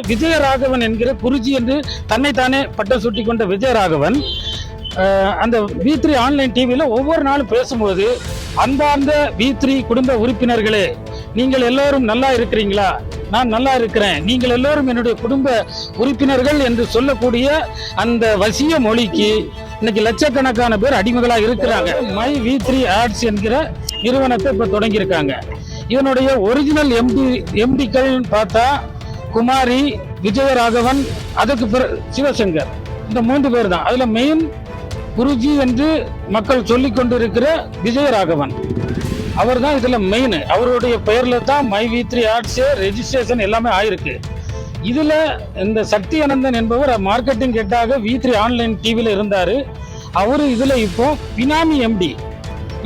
விஜயராகவன் என்கிற குருஜி என்று தன்னைத்தானே பட்டம் சுட்டி கொண்ட விஜயராகவன் அந்த வி த்ரீ ஆன்லைன் டிவியில் ஒவ்வொரு நாளும் பேசும்போது அந்தந்த வி த்ரீ குடும்ப உறுப்பினர்களே நீங்கள் எல்லோரும் நல்லா இருக்கிறீங்களா? நான் நல்லா இருக்கிறேன். நீங்கள் எல்லோரும் என்னுடைய குடும்ப உறுப்பினர்கள் என்று சொல்லக்கூடிய அந்த வசிய மொழிக்கு இன்னைக்கு லட்சக்கணக்கான பேர் அடிமைகளாக இருக்கிறாங்க. மை வி த்ரீ ஆட்ஸ் என்கிற நிறுவனத்தை இப்போ தொடங்கியிருக்காங்க. இவனுடைய ஒரிஜினல் எம்டி எம்டிக்கள்னு பார்த்தா குமாரி விஜயராகவன் அதுக்கு பிற சிவசங்கர். இந்த மூன்று பேர் தான் அதில் மெயின் குருஜி என்று மக்கள் சொல்லி கொண்டிருக்கிற விஜயராகவன். அவர் தான் இதில் மெயின் அவருடைய பெயரில் தான் my V three ads registration எல்லாமே ஆயிருக்கு. இதில் இந்த சக்தி அனந்தன் என்பவர் மார்க்கெட்டிங் ஹெட்டாக வி த்ரீ ஆன்லைன் டிவியில் இருந்தார். அவர் இதில் இப்போ பினாமி எம்டி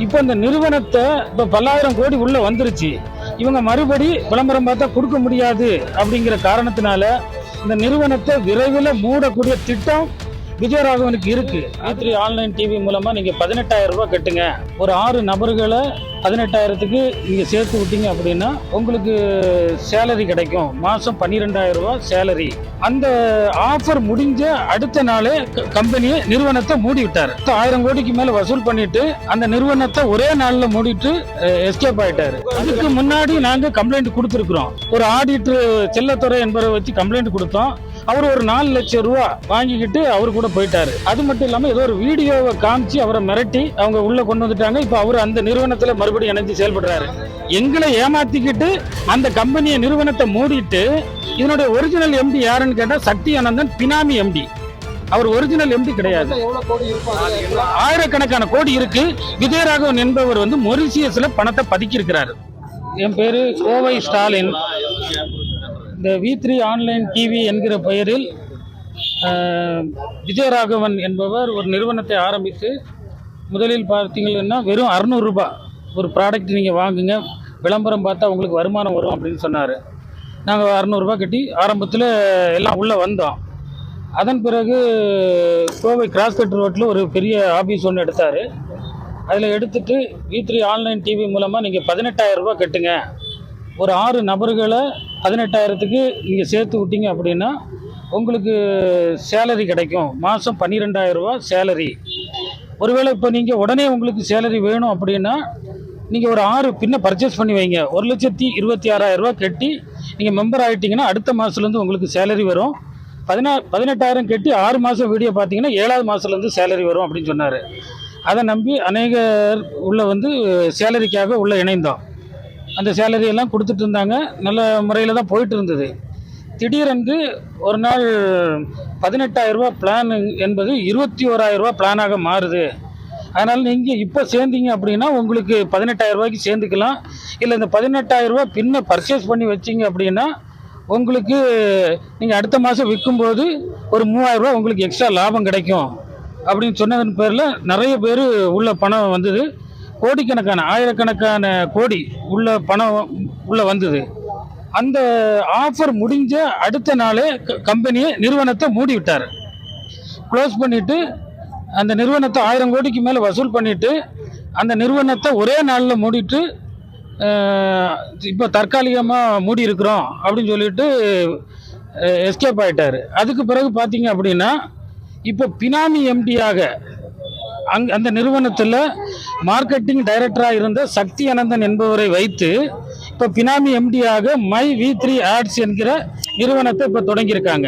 இப்போ இந்த நிறுவனத்தை இப்போ பல்லாயிரம் கோடி உள்ளே வந்துருச்சு. இவங்க மறுபடி விளம்பரம் பார்த்தா கொடுக்க முடியாது அப்படிங்கிற காரணத்தினால இந்த நிறுவனத்தை விரைவில் மூடக்கூடிய திட்டம் விஜயராகவனுக்கு இருக்கு. ஆத்ரி ஆன்லைன் டிவி மூலமா நீங்க பதினெட்டாயிரம் ரூபாய் கட்டுங்க. ஒரு ஆறு நபர்களை பதினெட்டாயிரத்துக்கு நீங்க சேர்த்து விட்டீங்க அப்படின்னா உங்களுக்கு சேலரி கிடைக்கும். மாசம் பன்னிரெண்டாயிரம் ரூபாய் சேலரி அந்த ஆஃபர் முடிஞ்ச அடுத்த நாளே க- கம்பெனியை நிறுவனத்தை மூடி விட்டாரு ஆயிரம் கோடிக்கு மேல வசூல் பண்ணிட்டு அந்த நிறுவனத்தை ஒரே நாள்ல மூடிட்டு எஸ்கேப் ஆயிட்டாரு. அதுக்கு முன்னாடி நாங்க கம்ப்ளைண்ட் கொடுத்துருக்குறோம். ஒரு ஆடிட்டர் செல்லத்துறை என்பவரை வச்சு கம்ப்ளைண்ட் கொடுத்தோம். அவர் ஒரு நாலு லட்சம் ரூபா வாங்கிக்கிட்டு அவர் கூட போயிட்டாரு. அது மட்டும் இல்லாம ஏதோ ஒரு வீடியோவை காமிச்சு அவரை மிரட்டி அவங்க உள்ள கொண்டு வந்துட்டாங்க. இப்போ அவர் அந்த நிறுவனத்துல மறுபடியும் இணைஞ்சு செயல்படுறாரு. எங்களை ஏமாத்திக்கிட்டு அந்த கம்பெனியை நிறுவனத்தை மூடிட்டு இதனுடைய ஒரிஜினல் எம்டி யாருன்னு கேட்டா சக்தி ஆனந்தன் பினாமி எம்டி அவர் ஒரிஜினல் எம்டி கிடையாது. ஆயிரக்கணக்கான கோடி இருக்கு. விஜயராகவன் என்பவர் வந்து மொரிசியஸ்ல பணத்தை பதுக்கி இருக்கிறாரு என் பேரு கோவை ஸ்டாலின். இந்த வி த்ரீ ஆன்லைன் டிவி என்கிற பெயரில் விஜயராகவன் என்பவர் ஒரு நிறுவனத்தை ஆரம்பித்து முதலில் பார்த்தீங்கன்னா வெறும் அறநூறுரூபா ஒரு ப்ராடக்ட் நீங்கள் வாங்குங்க விளம்பரம் பார்த்தா உங்களுக்கு வருமானம் வரும் அப்படின்னு சொன்னார். நாங்கள் அறநூறுபா கட்டி ஆரம்பத்தில் எல்லாம் உள்ளே வந்தோம். அதன் பிறகு கோவை கிராஸ்கட் ரோட்டில் ஒரு பெரிய ஆஃபீஸ் ஒன்று எடுத்தார். அதில் எடுத்துட்டு வி த்ரீ ஆன்லைன் டிவி மூலமாக நீங்கள் பதினெட்டாயிரம் ரூபாய் கட்டுங்க. ஒரு ஆறு நபர்களை பதினெட்டாயிரத்துக்கு நீங்கள் சேர்த்து விட்டீங்க அப்படின்னா உங்களுக்கு சேலரி கிடைக்கும். மாதம் பன்னிரெண்டாயிரம் ரூபா சேலரி ஒருவேளை இப்போ நீங்கள் உடனே உங்களுக்கு சேலரி வேணும் அப்படின்னா நீங்கள் ஒரு ஆறு பின்ன பர்ச்சேஸ் பண்ணி வைங்க. ஒரு லட்சத்தி இருபத்தி ஆறாயிரம் ரூபாய் கட்டி நீங்கள் மெம்பர் ஆகிட்டிங்கன்னா அடுத்த மாதத்துலேருந்து உங்களுக்கு சேலரி வரும். பதினா பதினெட்டாயிரம் கட்டி ஆறு மாதம் வீடியோ பார்த்தீங்கன்னா ஏழாவது மாதத்துலேருந்து சேலரி வரும் அப்படின்னு சொன்னார். அதை நம்பி அநேகர் உள்ள வந்து சேலரிக்காக உள்ள இணைந்தோம். அந்த சேலரி எல்லாம் கொடுத்துட்டு இருந்தாங்க. நல்ல முறையில் தான் போயிட்டு இருந்தது. திடீரென்று ஒரு நாள் பதினெட்டாயிரம் ரூபாய் பிளான் என்பது இருபத்தி ஓராயிரம் ரூபா பிளானாக மாறுது. அதனால் நீங்கள் இப்போ சேர்ந்தீங்க அப்படின்னா உங்களுக்கு பதினெட்டாயிரம் ரூபாய்க்கு சேர்ந்துக்கலாம். இல்லை இந்த பதினெட்டாயிரம் ரூபாய் பின்ன பர்ச்சேஸ் பண்ணி வச்சீங்க அப்படின்னா உங்களுக்கு நீங்கள் அடுத்த மாதம் விற்கும்போது ஒரு மூவாயிரம் உங்களுக்கு எக்ஸ்ட்ரா லாபம் கிடைக்கும். அப்படின்னு சொன்னதன் பேரில் நிறைய பேர் உள்ள பணம் வந்தது. கோடிக்கணக்கான ஆயிரக்கணக்கான கோடி உள்ள பணம் உள்ள வந்தது. அந்த ஆஃபர் முடிஞ்ச அடுத்த நாளே க- கம்பெனியை நிறுவனத்தை மூடி விட்டார் க்ளோஸ் பண்ணிவிட்டு அந்த நிறுவனத்தை ஆயிரம் கோடிக்கு மேலே வசூல் பண்ணிவிட்டு அந்த நிறுவனத்தை ஒரே நாளில் மூடிட்டு இப்போ தற்காலிகமாக மூடி இருக்கிறோம் அப்படின்னு சொல்லிட்டு எஸ்கேப் ஆகிட்டார் அதுக்கு பிறகு பார்த்தீங்க அப்படின்னா இப்போ பினாமி எம்டியாக அங் அந்த நிறுவனத்தில் மார்க்கெட்டிங் டைரக்டராக இருந்த சக்தி அனந்தன் என்பவரை வைத்து இப்போ பினாமி எம்டியாக மை வி த்ரீ ஆட்ஸ் என்கிற நிறுவனத்தை இப்போ தொடங்கியிருக்காங்க.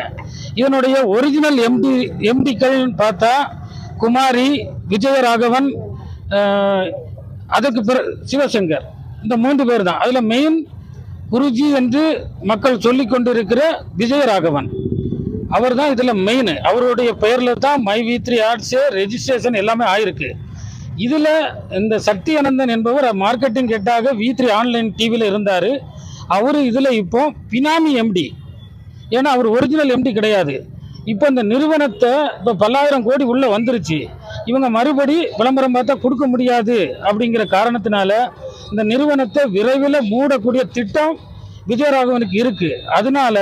இதனுடைய ஒரிஜினல் எம்டி எம்டிக்கள் பார்த்தா குமாரி விஜயராகவன் அஹ், அதுக்கு பிற சிவசங்கர் இந்த மூன்று பேர் தான். அதில் மெயின் குருஜி என்று மக்கள் சொல்லிக் கொண்டிருக்கிற விஜயராகவன். அவர் தான் இதில் மெயின் அவருடைய பெயரில் தான் my V three ads registration எல்லாமே ஆயிருக்கு. இதில் இந்த சக்தி அனந்தன் என்பவர் மார்க்கெட்டிங் ஹெட்டாக வி த்ரீ ஆன்லைன் டிவியில் இருந்தார். அவர் இதில் இப்போ பினாமி எம்டி ஏன்னா அவர் ஒரிஜினல் எம்டி கிடையாது. இப்போ இந்த நிறுவனத்தை இப்போ பல்லாயிரம் கோடி உள்ளே வந்துருச்சு. இவங்க மறுபடி விளம்பரம் பார்த்தா கொடுக்க முடியாது அப்படிங்கிற காரணத்தினால இந்த நிறுவனத்தை விரைவில் மூடக்கூடிய திட்டம் விஜயராகவனுக்கு இருக்குது அதனால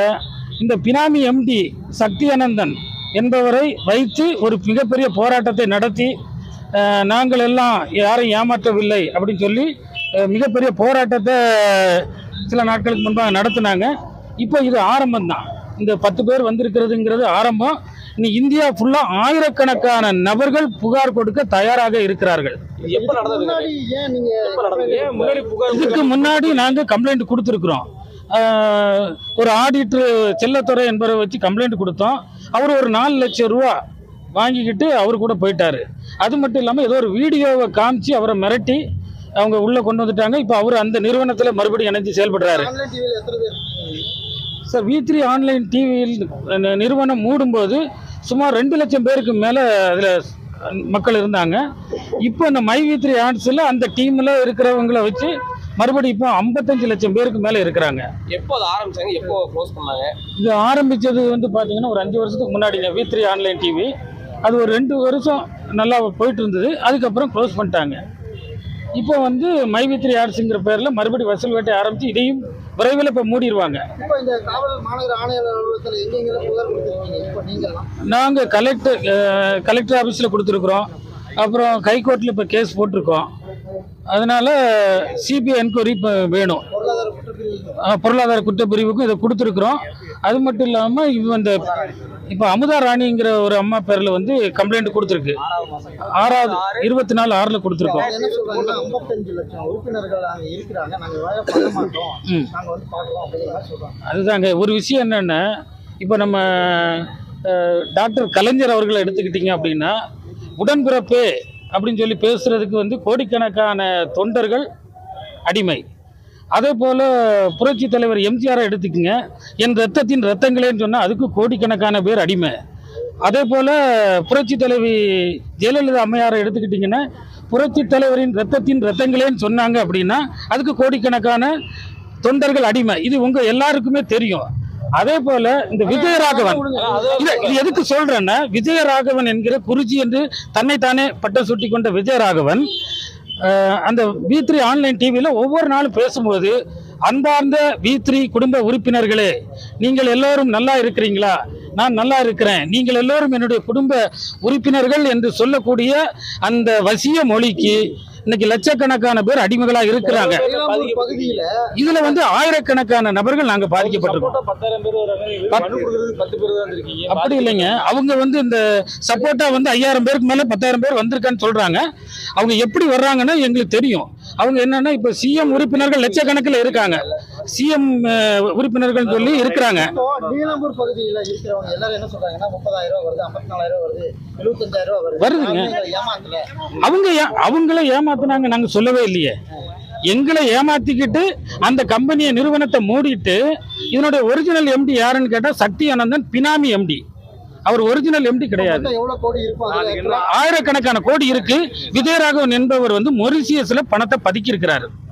இந்த பினாமி எம்டி சக்தி அனந்தன் என்பவரை வைத்து ஒரு மிகப்பெரிய போராட்டத்தை நடத்தி நாங்கள் எல்லாம் யாரையும் ஏமாற்றவில்லை அப்படின்னு சொல்லி மிகப்பெரிய போராட்டத்தை சில நாட்களுக்கு முன்பாக நடத்தினாங்க. இப்போ இது ஆரம்பம்தான் இந்த பத்து பேர் வந்திருக்கிறதுங்கிறது ஆரம்பம். இனி இந்தியா ஃபுல்லா ஆயிரக்கணக்கான நபர்கள் புகார் கொடுக்க தயாராக இருக்கிறார்கள். இதுக்கு முன்னாடி நாங்க கம்ப்ளைண்ட் கொடுத்துருக்குறோம். ஒரு ஆடிட்டர் செல்லத்துறை என்பவரை வச்சு கம்ப்ளைண்ட் கொடுத்தோம். அவர் ஒரு நாலு லட்சம் ரூபா வாங்கிக்கிட்டு அவர் கூட போயிட்டாரு. அது மட்டும் இல்லாமல் ஏதோ ஒரு வீடியோவை காமிச்சு அவரை மிரட்டி அவங்க உள்ளே கொண்டு வந்துட்டாங்க. இப்போ அவர் அந்த நிறுவனத்தில் மறுபடியும் இணைஞ்சு செயல்படுறாரு. சார் வி த்ரீ ஆன்லைன் டிவியில் நிறுவனம் மூடும்போது சுமார் ரெண்டு லட்சம் பேருக்கு மேலே அதில் மக்கள் இருந்தாங்க. இப்போ இந்த மை வி த்ரீ ஆட்ஸில் அந்த டீமில் இருக்கிறவங்கள வச்சு மறுபடியும் இப்போ ஐம்பத்தஞ்சு லட்சம் பேருக்கு மேலே இருக்கிறாங்க. எப்போ அதை ஆரம்பிச்சாங்க? எப்போ க்ளோஸ் பண்ணாங்க? இது ஆரம்பித்தது வந்து பார்த்தீங்கன்னா ஒரு அஞ்சு வருஷத்துக்கு முன்னாடிங்க. வி த்ரீ ஆன்லைன் டிவி அது ஒரு ரெண்டு வருஷம் நல்லா போயிட்டு இருந்தது. அதுக்கப்புறம் க்ளோஸ் பண்ணிட்டாங்க. இப்போ வந்து மை வி த்ரீ ஆர்ட்ஸுங்கிற பேரில் மறுபடியும் வசூல் வேட்டை ஆரம்பித்து இதையும் விரைவில் இப்போ மூடிடுவாங்க இப்போ இந்த காவல் மாநகர ஆணையர் அலுவலகத்தில் எங்கெங்கெல்லாம் புகார் கொடுத்துருக்கீங்க? இப்போ நீங்களாம் நாங்கள் கலெக்டர் கலெக்டர் ஆஃபீஸில் கொடுத்துருக்குறோம். அப்புறம் ஹைகோர்ட்டில் இப்போ கேஸ் போட்டிருக்கோம். அதனால சிபிஐ என்கொயரி இப்போ வேணும். பொருளாதார குற்றப்பிரிவுக்கும் இதை கொடுத்துருக்குறோம். அது மட்டும் இல்லாமல் இவ இந்த இப்போ அமுதா ராணிங்கிற ஒரு அம்மா பேரில் வந்து கம்ப்ளைண்ட் கொடுத்துருக்கு. ஆறாவது இருபத்தி நாலு ஆறில் கொடுத்துருக்கோம். அதுதாங்க ஒரு விஷயம் என்னென்னா இப்போ நம்ம டாக்டர் கலைஞர் அவர்களை எடுத்துக்கிட்டிங்க அப்படின்னா உடன்பிறப்பே அப்படின்னு சொல்லி பேசுகிறதுக்கு வந்து கோடிக்கணக்கான தொண்டர்கள் அடிமை. அதே போல் புரட்சி தலைவர் எம்ஜிஆரை எடுத்துக்கங்க. என் ரத்தத்தின் ரத்தங்களேன்னு சொன்னால் அதுக்கு கோடிக்கணக்கான பேர் அடிமை. அதே போல் புரட்சி தலைவி ஜெயலலிதா அம்மையாரை எடுத்துக்கிட்டிங்கன்னா புரட்சி தலைவரின் ரத்தத்தின் ரத்தங்களேன்னு சொன்னாங்க அப்படின்னா அதுக்கு கோடிக்கணக்கான தொண்டர்கள் அடிமை. இது உங்க எல்லாருக்குமே தெரியும். அதே போல இந்த விஜயராகவன். இது எதுக்கு சொல்றேன்னா விஜயராகவன் என்கிற குருஜி என்று தன்னைத்தானே பட்டம் சுட்டி கொண்ட விஜயராகவன் அந்த வி த்ரீ ஆன்லைன் டிவியில் ஒவ்வொரு நாளும் பேசும்போது அன்பார்ந்த வி த்ரீ குடும்ப உறுப்பினர்களே நீங்கள் எல்லோரும் நல்லா இருக்கிறீங்களா? நான் நல்லா இருக்கிறேன். நீங்கள் எல்லோரும் என்னுடைய குடும்ப உறுப்பினர்கள் என்று சொல்லக்கூடிய அந்த வசிய மொழிக்கு இன்னைக்கு லட்சக்கணக்கான பேர் அடிமைகளா இருக்கிறாங்க. இதுல வந்து ஆயிரக்கணக்கான நபர்கள் நாங்க பாதிக்கப்பட்டிருக்கோம். அப்படி இல்லைங்க. அவங்க வந்து இந்த சப்போர்ட்டா வந்து ஐயாயிரம் பேருக்கு மேல பத்தாயிரம் பேர் வந்திருக்கான்னு சொல்றாங்க. அவங்க எப்படி வர்றாங்கன்னா எங்களுக்கு தெரியும். அவங்க என்னன்னா இப்ப சிஎம் உறுப்பினர்கள் லட்சக்கணக்கில் இருக்காங்க. சிஎம் உறுப்பினர்கள் சொல்லி இருக்கிறாங்க. நீலம்பூர் பகுதியில் இருக்கிறவங்க எல்லாரும் என்ன சொல்றாங்கன்னா முப்பதாயிரம் ரூபா வருது ஐம்பத்தி நாலாயிரம் வருது எழுபத்தஞ்சாயிரம் வருதுங்க. அவங்க அவங்கள ஏமாத்துனாங்க நாங்க சொல்லவே இல்லையே. எங்களை ஏமாத்திக்கிட்டு அந்த கம்பெனியை நிறுவனத்தை மூடிட்டு இதனுடைய ஒரிஜினல் எம்டி யாருன்னு கேட்டா சக்தி ஆனந்தன் பினாமி எம்டி அவர் ஒரிஜினல் எம்டி கிடையாது. ஆயிரக்கணக்கான கோடி இருக்கு. விஜயராகவன் என்பவர் வந்து மொரிசியஸ்ல பணத்தை பதுக்கி இருக்கிறாரு